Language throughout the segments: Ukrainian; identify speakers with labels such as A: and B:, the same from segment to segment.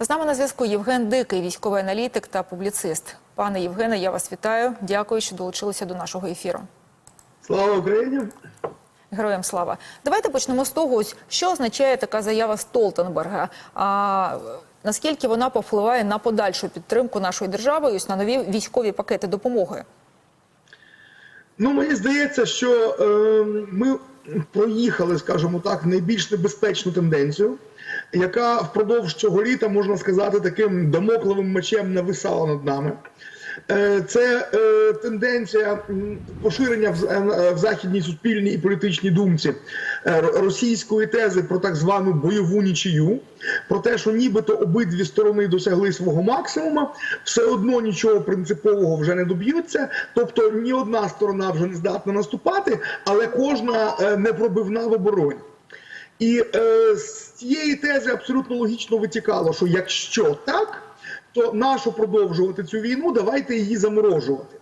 A: З нами на зв'язку Євген Дикий, військовий аналітик та публіцист. Пане Євгене, я вас вітаю. Дякую, що долучилися до нашого ефіру.
B: Слава Україні!
A: Героям слава. Давайте почнемо з того, що означає така заява Столтенберга. А наскільки вона повпливає на подальшу підтримку нашої держави, і ось на нові військові пакети допомоги?
B: Ну мені здається, що е, ми проїхали, скажімо так, найбільш небезпечну тенденцію, яка впродовж цього літа можна сказати таким дамокловим мечем нависала над нами. Е, Це е, тенденція поширення в, з- е, в західній суспільній і політичній думці російської тези про так звану бойову нічию, про те, що нібито обидві сторони досягли свого максимуму, все одно нічого принципового вже не доб'ються. Тобто ні одна сторона вже не здатна наступати, але кожна непробивна в обороні. І е, з цієї тези абсолютно логічно витікало, що якщо так, то нащо продовжувати цю війну, давайте її заморожувати.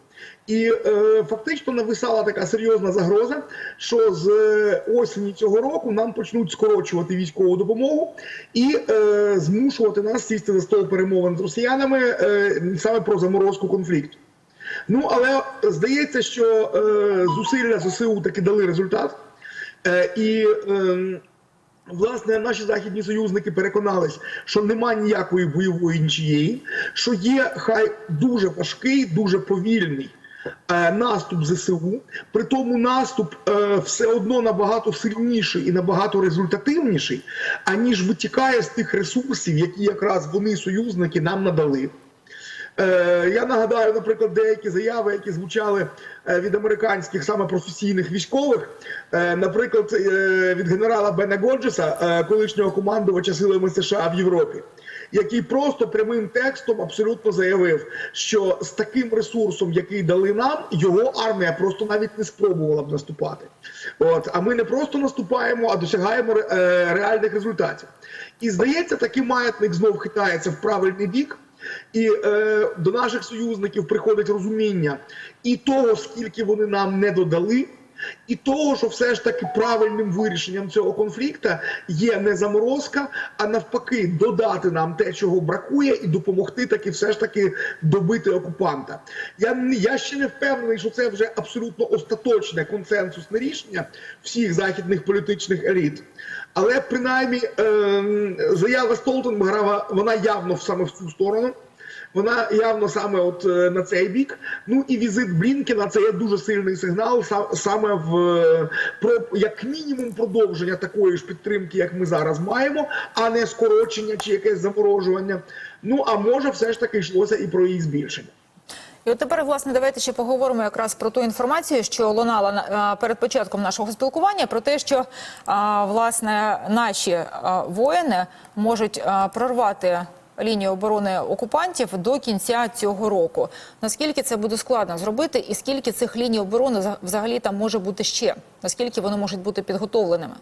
B: І е, фактично нависала така серйозна загроза, що з е, осені цього року нам почнуть скорочувати військову допомогу і е, змушувати нас сісти за стол перемовин з росіянами е, саме про заморозку конфлікту. Ну але здається, що е, зусилля ЗСУ таки дали результат. Е, і е, власне наші західні союзники переконались, що нема ніякої бойової нічиєї, що є хай дуже важкий, дуже повільний. е, Наступ ЗСУ, при тому наступ е, все одно набагато сильніший і набагато результативніший, аніж витікає з тих ресурсів, які якраз вони союзники нам надали. Е, Я нагадаю, наприклад, деякі заяви, які звучали е, від американських саме професійних військових, Е, наприклад, від генерала Бена Годжеса, колишнього командувача силами США в Європі, який просто прямим текстом абсолютно заявив, що з таким ресурсом, який дали нам, його армія просто навіть не спробувала б наступати. От а ми не просто наступаємо, а досягаємо реальних результатів. І здається, такий маятник знов хитається в правильний бік. І е, до наших союзників приходить розуміння і того, скільки вони нам не додали, і того, що все ж таки правильним вирішенням цього конфлікту є не заморозка, а навпаки, додати нам те, чого бракує, і допомогти таки все ж таки добити окупанта. Я, я ще не впевнений, що це вже абсолютно остаточне консенсусне рішення всіх західних політичних еліт. Але принаймні ем, заява Столтенберга, вона явно саме в цю сторону. Вона явно саме от е, на цей бік. Ну і візит Блінкена це є дуже сильний сигнал саме в е, про як мінімум продовження такої ж підтримки, як ми зараз маємо, а не скорочення чи якесь заморожування. Ну а може, все ж таки йшлося і про її збільшення.
A: І от тепер, власне, давайте ще поговоримо якраз про ту інформацію, що лунала перед початком нашого спілкування, про те, що власне наші воїни можуть прорвати лінію оборони окупантів до кінця цього року. Наскільки це буде складно зробити, і скільки цих ліній оборони за- взагалі там може бути ще? Наскільки вони можуть бути підготовленими?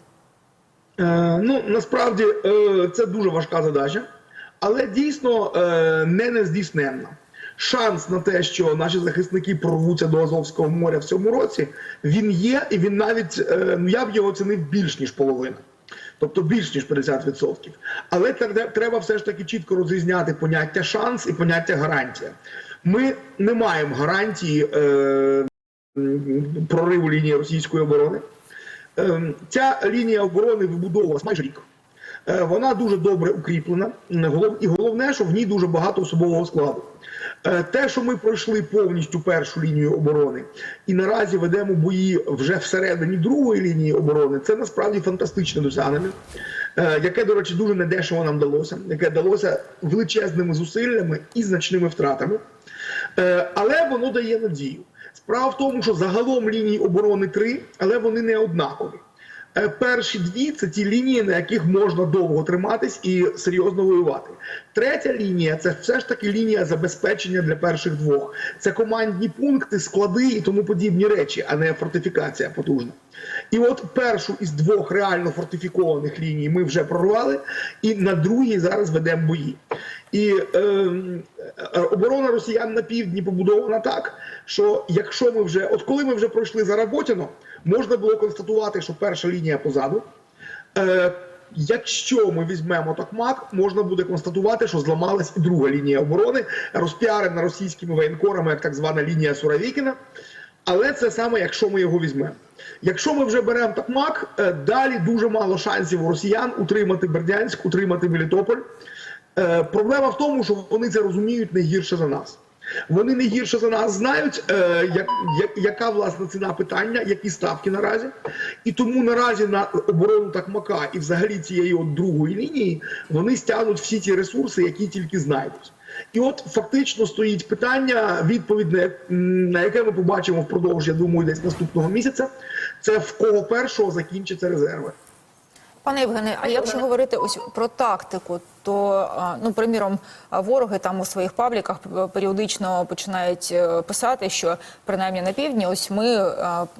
B: Е, ну насправді е, це дуже важка задача, але дійсно е, не нездійсненна. Шанс на те, що наші захисники прорвуться до Азовського моря в цьому році, він є, і він навіть е, ну я б його оцінив більш ніж половина. Тобто більш ніж 50%. Але треба все ж таки чітко розрізняти поняття шанс і поняття гарантія. Ми не маємо гарантії е, прориву лінії російської оборони. Е, Ця лінія оборони вибудовувалась майже рік. Е, Вона дуже добре укріплена. М, І головне, що в ній дуже багато особового складу. Е, Те, що ми пройшли повністю першу лінію оборони, і наразі ведемо бої вже всередині другої лінії оборони, це насправді фантастичне досягнення, е, яке, до речі, дуже недешево нам далося, яке далося величезними зусиллями і значними втратами. Е, Але воно дає надію. Справа в тому, що загалом лінії оборони три, але вони не однакові. Е, Перші дві це ті лінії, на яких можна довго триматись і серйозно воювати. Третя лінія це все ж таки лінія забезпечення для перших двох. Це командні пункти, склади і тому подібні речі, а не фортифікація потужна. І от першу із двох реально фортифікованих ліній ми вже прорвали, і на другій зараз ведемо бої. І е, оборона росіян на півдні побудована так, що якщо ми вже, от коли ми вже пройшли за Работіно, можна було констатувати, що перша лінія позаду. Е, якщо ми візьмемо Токмак, можна буде констатувати, що зламалась і друга лінія оборони, розпіарена російськими воєнкорами, як так звана лінія Суровікіна. Але це саме, якщо ми його візьмемо. Якщо ми вже беремо Токмак, е, далі дуже мало шансів у росіян утримати Бердянськ, утримати Мелітополь. Е, Проблема в тому, що вони це розуміють не гірше за нас. Вони не гірше за нас знають, е, як, як, яка власне ціна питання, які ставки наразі. І тому наразі на оборону Такмака і взагалі цієї от другої лінії вони стягнуть всі ті ресурси, які тільки знайдуть. І от фактично стоїть питання, відповідь на яке ми побачимо впродовж, я думаю, десь наступного місяця. Це в кого першого закінчаться резерви.
A: Пане Євгене, а якщо говорити ось про тактику, то ну приміром вороги там у своїх пабліках періодично починають е, писати, що принаймні на півдні, ось ми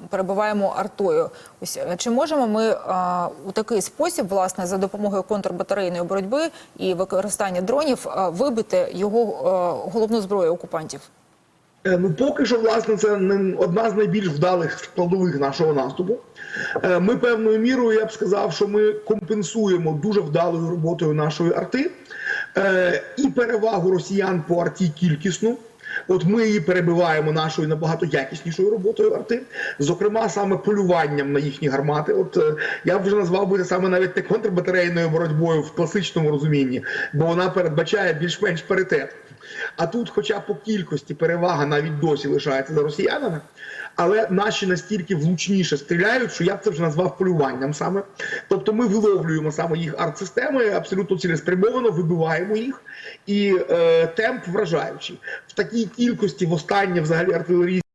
A: перебуваємо артою. Ось е, чи можемо ми у такий спосіб, власне, за допомогою контрбатарейної боротьби і використання дронів вибити його головну зброю окупантів?
B: Е, Ну, поки що, власне, це не одна з найбільш вдалих складових нашого наступу. Е, Ми певною мірою, я б сказав, що ми компенсуємо дуже вдалою роботою нашої арти е, і перевагу росіян по арті кількісну. От ми її перебиваємо нашою набагато якіснішою роботою арти, зокрема саме полюванням на їхні гармати. От я б вже назвав би це саме навіть не контрбатарейною боротьбою в класичному розумінні, бо вона передбачає більш-менш паритет. А тут, хоча по кількості перевага навіть досі лишається за росіянами, але наші настільки влучніше стріляють, що я б це вже назвав полюванням саме. Тобто ми виловлюємо саме їх арт-системи, абсолютно цілеспрямовано вибиваємо їх, і е, темп вражаючий. В такій кількості востаннє взагалі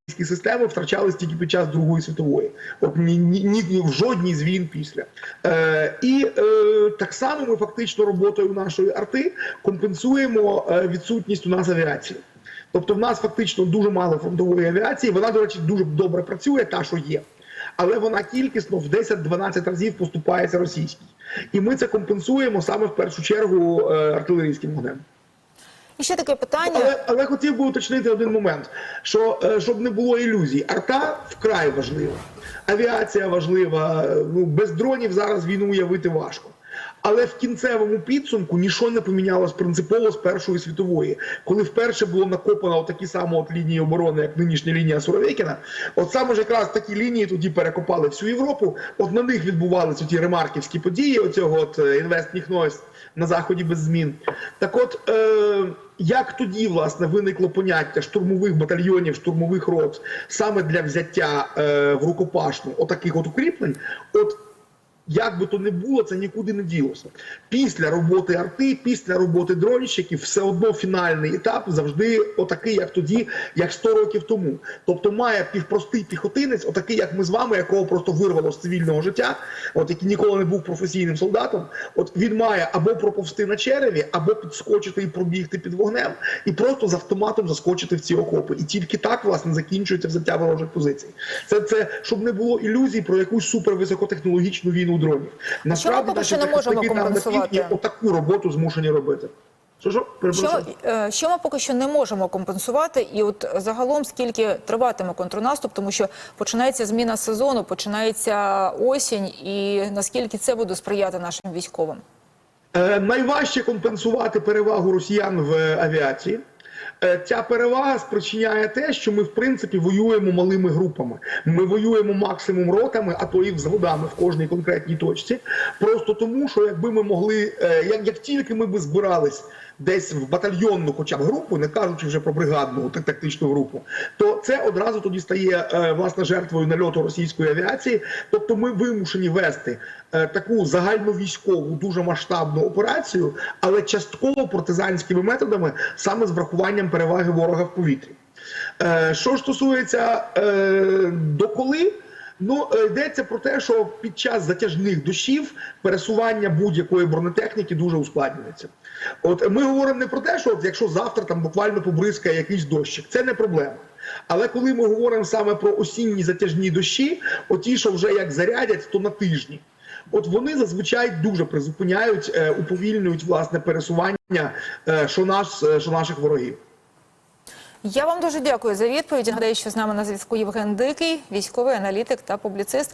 B: артилерійські системи втрачались тільки під час Другої світової, от ні, ні, ні в жодній з війн після. Е, і е, так само ми фактично роботою нашої арти компенсуємо е, відсутність у нас авіації. Тобто, в нас фактично дуже мало фронтової авіації. Вона, до речі, дуже добре працює, та що є. Але вона кількісно в 10-12 разів поступається російській. І ми це компенсуємо саме в першу чергу е, артилерійським вогнем.
A: І ще таке питання.
B: Але, але хотів би уточнити один момент: що е, щоб не було ілюзій, арта вкрай важлива, авіація важлива. Ну без дронів зараз війну уявити важко. Але в кінцевому підсумку нічого не помінялось принципово з Першої світової, коли вперше було накопано такі самі от лінії оборони, як нинішня лінія Суровікіна. От саме ж якраз такі лінії тоді перекопали всю Європу. От на них відбувалися ті ремарківські події, оцього от інвестніхнойс на заході без змін. Так от. Е- як тоді власне виникло поняття штурмових батальйонів, штурмових рот саме для взяття е, в рукопашну отаких от укріплень? От як би то не було, це нікуди не ділося. Після роботи арти, після роботи дронщиків, все одно фінальний етап завжди отакий, як тоді, як 100 років тому. Тобто має півпростий піхотинець, отакий, як ми з вами, якого просто вирвало з цивільного життя, от який ніколи не був професійним солдатом. От він має або проповсти на череві, або підскочити і пробігти під вогнем, і просто з автоматом заскочити в ці окопи. І тільки так власне закінчується взяття ворожих позицій. Це це щоб не було ілюзій про якусь супервисокотехнологічну війну дронів. Насправді
A: поки що
B: наші
A: не можемо компенсувати?
B: отаку роботу змушені робити. Що що?
A: Що, е, що ми поки що не можемо компенсувати, і от загалом скільки триватиме контрнаступ, тому що починається зміна сезону, починається осінь, і наскільки це буде сприяти нашим військовим?
B: Е, найважче компенсувати перевагу росіян в е, авіації. Е, Ця перевага спричиняє те, що ми в принципі воюємо малими групами. Ми воюємо максимум ротами, а то і взводами в кожній конкретній точці. Просто тому, що якби ми могли, е, як, як тільки ми би збирались десь в батальйонну, хоча б групу, не кажучи вже про бригадну так- тактичну групу, то це одразу тоді стає е, власне жертвою нальоту російської авіації. Тобто ми вимушені вести таку загальновійськову, дуже масштабну операцію, але частково партизанськими методами, саме з врахуванням переваги ворога в повітрі. Е, Що ж стосується е, доколи, ну е, йдеться про те, що під час затяжних дощів пересування будь-якої бронетехніки дуже ускладнюється. От ми говоримо не про те, що от якщо завтра там буквально побризкає якийсь дощик, це не проблема. Але коли ми говоримо саме про осінні затяжні дощі, оті, що вже як зарядять, то на тижні. От вони зазвичай дуже призупиняють, е, уповільнюють власне пересування е, що наш, е, що наших ворогів.
A: Я вам дуже дякую за відповідь. Нагадаю, що з нами на зв'язку Євген Дикий, військовий аналітик та публіцист.